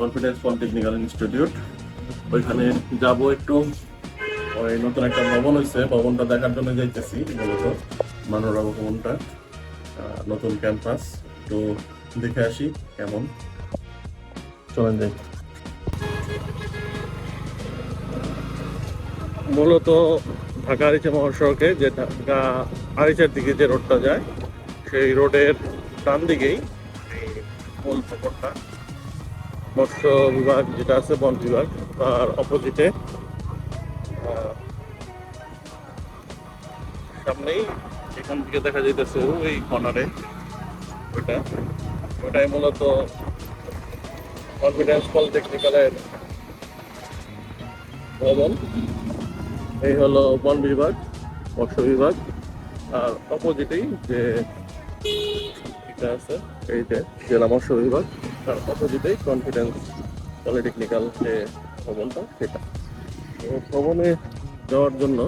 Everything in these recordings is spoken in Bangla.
কনফিডেন্স পলিটেকনিক্যাল ইনস্টিটিউট ওইখানে যাব একটু। ওই নতুন একটা ভবন হয়েছে ভবনটা দেখার জন্য যাইতেছি, মূলত মানোরা ভবনটা। নতুন ক্যাম্পাস। তো দেখে আসি কেমন। চলেন যাই। মূলত ঢাকা আরিচা মহাসড়কে যে ঢাকা আরিচার দিকে যে রোডটা যায়, সেই রোডের ডান দিকেই মূল ভবনটা। মৎস্য বিভাগ যেটা আছে, বন বিভাগ, তার অপোজিটে সামনেই এখান থেকে দেখা যাইতেছে ওই কর্নারে ওটা ওটাই মূলত কনফিডেন্স পলিটেকনিক্যালের ভবন। এই হলো বন বিভাগ মৎস্য বিভাগ, আর অপোজিটেই যে এই যে জেলা মৎস্য বিভাগ, তার অপোজিটেই কনফিডেন্স পলিটেকনিক্যাল যে ভবনটা, সেটা। তো ভবনে যাওয়ার জন্য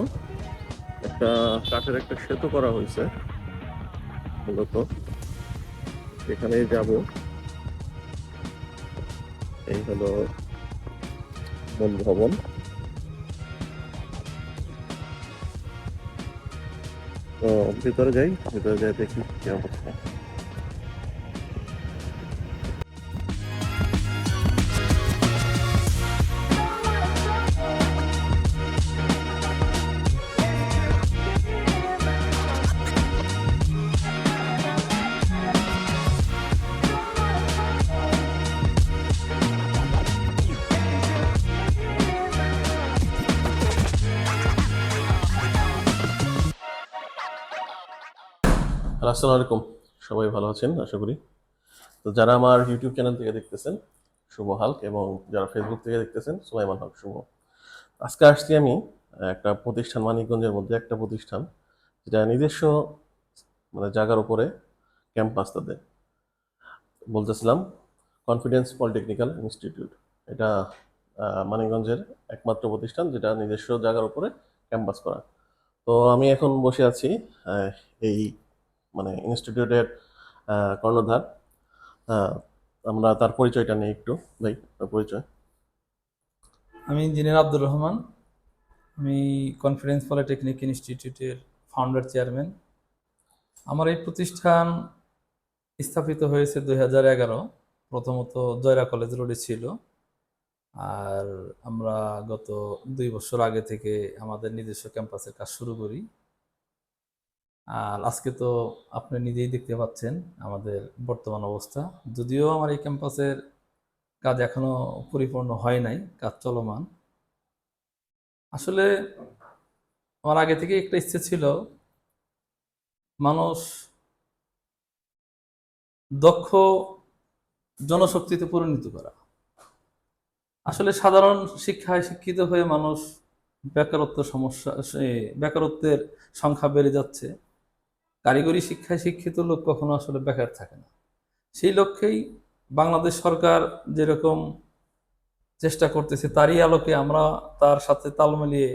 একটা কাঠের একটা সেতু করা হয়েছে, মূলত। এখানে যাব। এই হলো মূল ভবন। তো ভিতরে যাই ভিতরে যাই দেখি কি অবস্থা। আসসালামু আলাইকুম। সবাই ভালো আছেন? আশা করি। তো যারা আমার ইউটিউব চ্যানেল থেকে দেখতেছেন, শুভ হালক, এবং যারা ফেসবুক থেকে দেখতেছেন, সুলাইমান হক শুভ। আজকে আসছি আমি একটা প্রতিষ্ঠান মানিকগঞ্জের মধ্যে একটা প্রতিষ্ঠান, যেটা নিজস্ব মানে জায়গার উপরে ক্যাম্পাস তাদের। বলতেছিলাম কনফিডেন্স পলিটেকনিক্যাল ইনস্টিটিউট এটা মানিকগঞ্জের একমাত্র প্রতিষ্ঠান যেটা নিজস্ব জায়গার উপরে ক্যাম্পাস করা। তো আমি এখন বসে আছি এই মানে ইনস্টিটিউটের কর্ণধার। আমরা তার পরিচয়টা নিই একটু, ভাই আপনার পরিচয়। আমি ইঞ্জিনিয়ার আব্দুর রহমান। আমি কনফিডেন্স পলিটেকনিক ইনস্টিটিউটের ফাউন্ডার চেয়ারম্যান আমার এই প্রতিষ্ঠান স্থাপিত হয়েছে দুই হাজার এগারো। প্রথমত জয়রা কলেজ রোডে ছিল। আর আমরা গত দুই বছর আগে থেকে আমাদের নিজস্ব ক্যাম্পাসের কাজ শুরু করি। আর আজকে তো আপনি নিজেই দেখতে পাচ্ছেন আমাদের বর্তমান অবস্থা। যদিও আমার এই ক্যাম্পাসের কাজ এখনও পরিপূর্ণ হয় নাই, কাজ চলমান। আসলে আমার আগে থেকে একটা ইচ্ছে ছিল, মানুষ দক্ষ জনশক্তিতে পরিণত করা। আসলে সাধারণ শিক্ষায় শিক্ষিত হয়ে মানুষ বেকারত্ব সমস্যা বেকারত্বের সংখ্যা বেড়ে যাচ্ছে। কারিগরি শিক্ষায় শিক্ষিত লোক কখনো আসলে বেকার থাকে না। সেই লক্ষ্যেই বাংলাদেশ সরকার যেরকম চেষ্টা করতেছে, তারই আলোকে আমরা তার সাথে তাল মিলিয়ে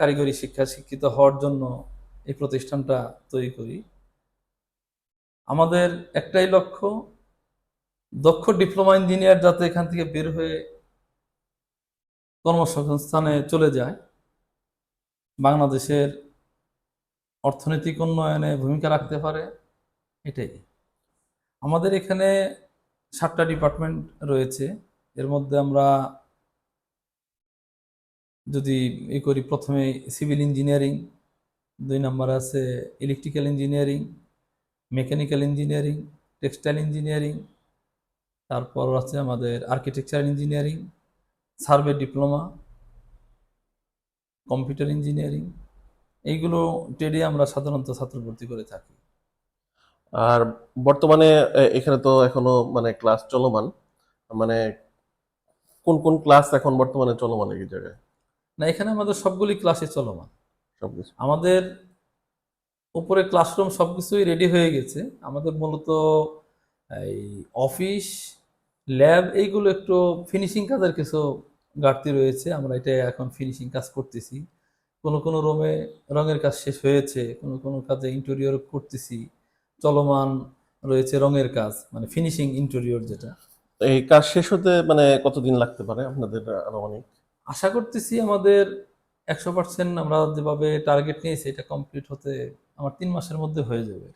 কারিগরি শিক্ষা শিক্ষিত হওয়ার জন্য এই প্রতিষ্ঠানটা তৈরি করি। আমাদের একটাই লক্ষ্য, দক্ষ ডিপ্লোমা ইঞ্জিনিয়ার যাতে এখান থেকে বের হয়ে কর্মসংস্থানে চলে যায়। বাংলাদেশের অর্থনৈতিক উন্নয়নে ভূমিকা রাখতে পারে, এটাই। আমাদের এখানে সাতটা ডিপার্টমেন্ট রয়েছে। এর মধ্যে আমরা যদি ই করি, প্রথমে সিভিল ইঞ্জিনিয়ারিং, দুই নম্বর আছে electrical engineering, mechanical engineering, textile engineering, তারপর আছে আমাদের architectural engineering, survey diploma, computer engineering এইগুলো ট্রেডে আমরা সাধারণত ছাত্র ভর্তি করে থাকি। আর বর্তমানে এখানে তো এখনও মানে ক্লাস চলমান। মানে কোন কোন ক্লাস এখন বর্তমানে চলমান এই জায়গায়? না এখানে আমাদের সবগুলি ক্লাসে চলমান। সবকিছু। আমাদের উপরে ক্লাসরুম সবকিছুই রেডি হয়ে গেছে। আমাদের মূলত এই অফিস ল্যাব এইগুলো একটু ফিনিশিং কাজের কিছু ঘাটতি রয়েছে। আমরা এটা এখন ফিনিশিং কাজ করতেছি। কোনো কোনো রুমে রঙের কাজ শেষ হয়েছে কোনো কোনো কাজে ইন্টেরিয়র করতেছি চলমান রয়েছে রঙের কাজ মানে ফিনিশিং ইন্টেরিয়র যেটা। এই কাজ শেষ হতে মানে কতদিন লাগতে পারে আপনাদের আনুমানিক? আশা করতেছি আমাদের একশো পার্সেন্ট আমরা যেভাবে টার্গেট নিয়েছি এটা কমপ্লিট হতে আমার তিন মাসের মধ্যে হয়ে যাবে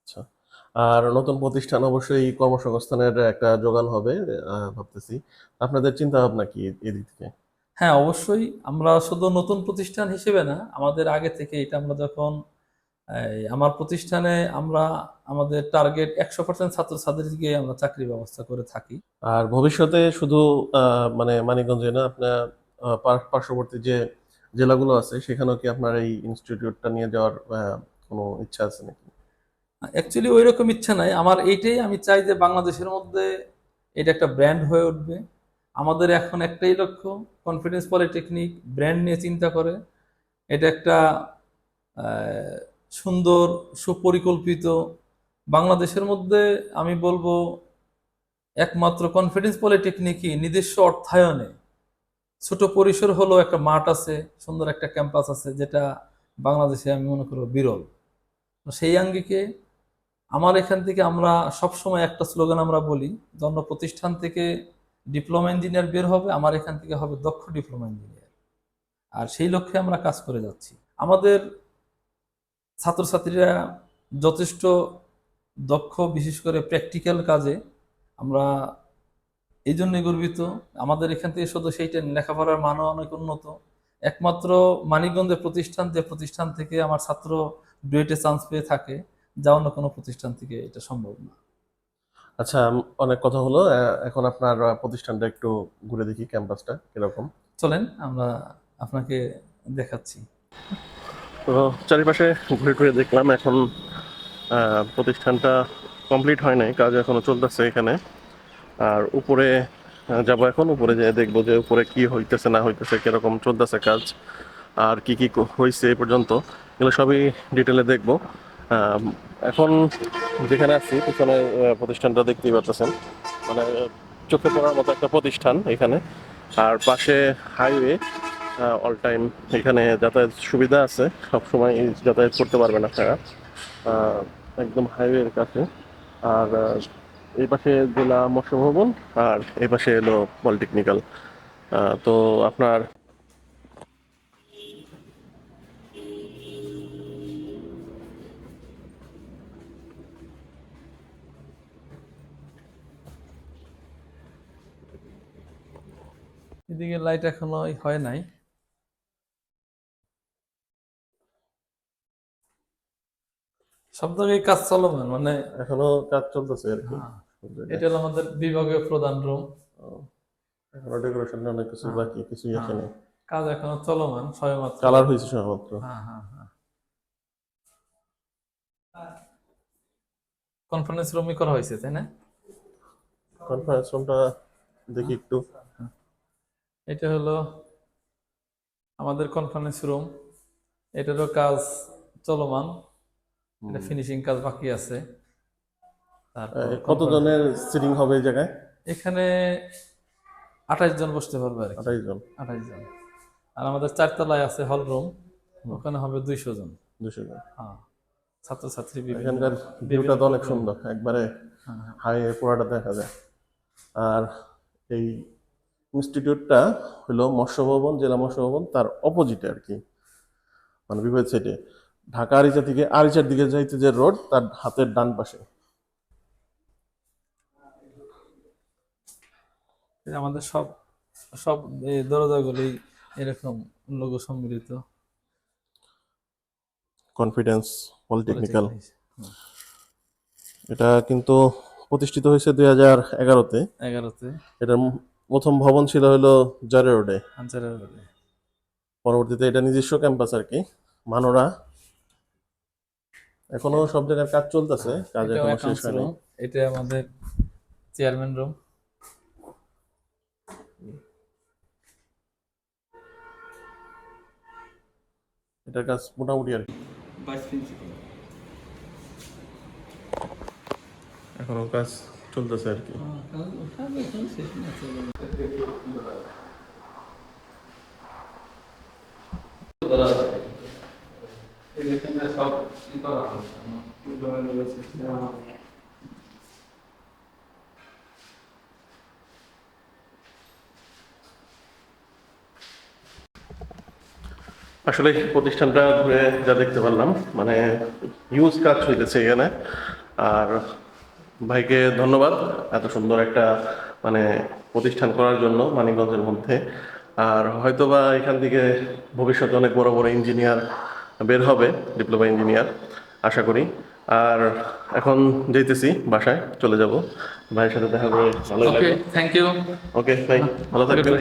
আচ্ছা। আর নতুন প্রতিষ্ঠান অবশ্যই কর্মসংস্থানের একটা যোগান হবে ভাবতেছি। আপনাদের চিন্তা ভাবনা কি এদিক? থেকে হ্যাঁ অবশ্যই আমরা শুধু নতুন প্রতিষ্ঠান হিসেবে না আমাদের আগে থেকে এটা আমরা যখন আমার প্রতিষ্ঠানে আমরা আমাদের টার্গেট একশো পার্সেন্ট ছাত্রছাত্রীকে আমরা চাকরি ব্যবস্থা করে থাকি। আর ভবিষ্যতে শুধু মানে মানিকগঞ্জে না আপনার পার্শ্ববর্তী যে জেলাগুলো আছে সেখানেও কি আপনার এই ইনস্টিটিউটটা নিয়ে যাওয়ার কোনো ইচ্ছা আছে নাকি? অ্যাকচুয়ালি ওই রকম ইচ্ছা নাই। আমার এইটাই আমি চাই যে বাংলাদেশের মধ্যে এটা একটা ব্র্যান্ড হয়ে উঠবে। আমাদের এখন একটাই লক্ষ্য কনফিডেন্স পলিটেকনিক ব্র্যান্ড নিয়ে চিন্তা করে। এটা একটা সুন্দর, সুপরিকল্পিত, বাংলাদেশের মধ্যে আমি বলব একমাত্র কনফিডেন্স পলিটেকনিকই নিজস্ব অর্থায়নে। ছোট পরিসর হলো একটা মাঠ আছে, সুন্দর একটা ক্যাম্পাস আছে, যেটা বাংলাদেশে আমি মনে করব বিরল। সেই আঙ্গিকে আমার এখান থেকে আমরা সবসময় একটা স্লোগান আমরা বলি জন্য প্রতিষ্ঠান থেকে ডিপ্লোমা ইঞ্জিনিয়ার বের হবে, আমার এখান থেকে হবে দক্ষ ডিপ্লোমা ইঞ্জিনিয়ার আর সেই লক্ষ্যে আমরা কাজ করে যাচ্ছি। আমাদের ছাত্রছাত্রীরা যথেষ্ট দক্ষ, বিশেষ করে প্র্যাকটিক্যাল কাজে আমরা এই জন্যই গর্বিত। আমাদের এখান থেকে শুধু সেইটা লেখাপড়ার মানও অনেক উন্নত। একমাত্র মানিকগঞ্জের প্রতিষ্ঠান যে প্রতিষ্ঠান থেকে আমার ছাত্র ডুয়েটে চান্স পেয়ে থাকে যা অন্য কোনো প্রতিষ্ঠান থেকে এটা সম্ভব না। আচ্ছা অনেক কথা হলো। এখন আপনার প্রতিষ্ঠানটা একটু ঘুরে দেখি ক্যাম্পাসটা কীরকম। চলেন আমরা আপনাকে দেখাচ্ছি। তো চারিপাশে ঘুরে ঘুরে দেখলাম এখন প্রতিষ্ঠানটা কমপ্লিট হয় নাই কাজ এখনও চলতেছে এখানে। আর উপরে যাব এখন উপরে যেয়ে দেখব যে উপরে কি হইতেছে না হইতেছে কীরকম চলতেছে কাজ আর কি কি হয়েছে এ পর্যন্ত। এগুলো সবই ডিটেলে দেখব। এখন যেখানে আছি, পিছনে প্রতিষ্ঠানটা দেখতেই পাচ্ছেন মানে চোখে পড়ার মতো একটা প্রতিষ্ঠান এখানে। আর পাশে হাইওয়ে অল টাইম এখানে যাতায়াত সুবিধা আছে। সব সময় যাতায়াত করতে পারবেন আপনারা। একদম হাইওয়ের কাছে। আর এই পাশে জেলা মৎস্য ভবন, আর এই পাশে এলো পলিটেকনিক্যাল। তো আপনার এদিকে লাইট এখনও হয় নাই। সব জায়গায় কাজ চলমান মানে এখনও কাজ চলতেছে আর কি। হ্যাঁ, এটা হলো আমাদের বিভাগীয় প্রধান রুম এখনও ডেকোরেশন অনেক কিছু হ্যাঁ। বাকি কিছুই হ্যাঁ। আসেনি কাজ এখনও চলমান সবেমাত্র। কালার হয়েছে সবেমাত্র। হ্যাঁ হ্যাঁ হ্যাঁ। কনফারেন্স রুমই করা হয়েছে তাই না? কনফারেন্স রুমটা দেখি একটু। এটা হলো আমাদের কনফারেন্স রুম এটারও কাজ চলমান। এটা ফিনিশিং কাজ বাকি আছে। কতজনের সিটিং হবে এই জায়গায়? এখানে আঠাশ জন বসতে পারবে আর কি। আঠাইশ জন। আঠাশ জন। আর আমাদের চারতলায় আছে হল রুম ওখানে হবে দুইশো জন। দুশো জন। হ্যাঁ। ছাত্রছাত্রী এখানকার ভিউটা তো অনেক সুন্দর। একবারে হ্যাঁ, হ্যাঁ। পুরাটা দেখা যায়। আর এই ইনস্টিটিউটটা হলো মৎস্য ভবন জেলা মৎস্য ভবন তার অপোজিটে আর কি। মানে বিপরীত সাইডে ঢাকা আরিচা থেকে আরিচার দিকে যাইতে যে রোড তার হাতের ডান পাশে। আমাদের সব সব দরজাগুলি এরকম লোগো সম্মিলিত। কনফিডেন্স পলিটেকনিক্যাল এটা কিন্তু প্রতিষ্ঠিত হয়েছে দুই হাজার এগারোতে। এগারোতে। এটার প্রথম ভবন ছিল হলো জারে রোডে। আনসারের রোডে। পরবর্তীতে এটা নিজস্ব ক্যাম্পাস আর কি মানোরা। এখনও সব জায়গার কাজ চলতেছে কাজ এখনও শেষ হয়নি। এটা আমাদের চেয়ারম্যান রুম এটার কাজ মোটামুটি আর কি। ভাইস প্রিন্সিপাল এখনও কাজ চলতেছে আর কি। আসলে প্রতিষ্ঠানটা ঘুরে যা দেখতে পারলাম মানে হিউজ কাজ হইতেছে এখানে। আর ভাইকে ধন্যবাদ এত সুন্দর একটা মানে প্রতিষ্ঠান করার জন্য মানিকগঞ্জের মধ্যে। আর হয়তোবা এখান থেকে ভবিষ্যতে অনেক বড় বড় ইঞ্জিনিয়ার বের হবে ডিপ্লোমা ইঞ্জিনিয়ার আশা করি। আর এখন যেতেছি বাসায় চলে যাব। ভাইয়ের সাথে দেখা করে ভালো ওকে থ্যাংক ইউ ওকে ভাই ভালো থাকবেন.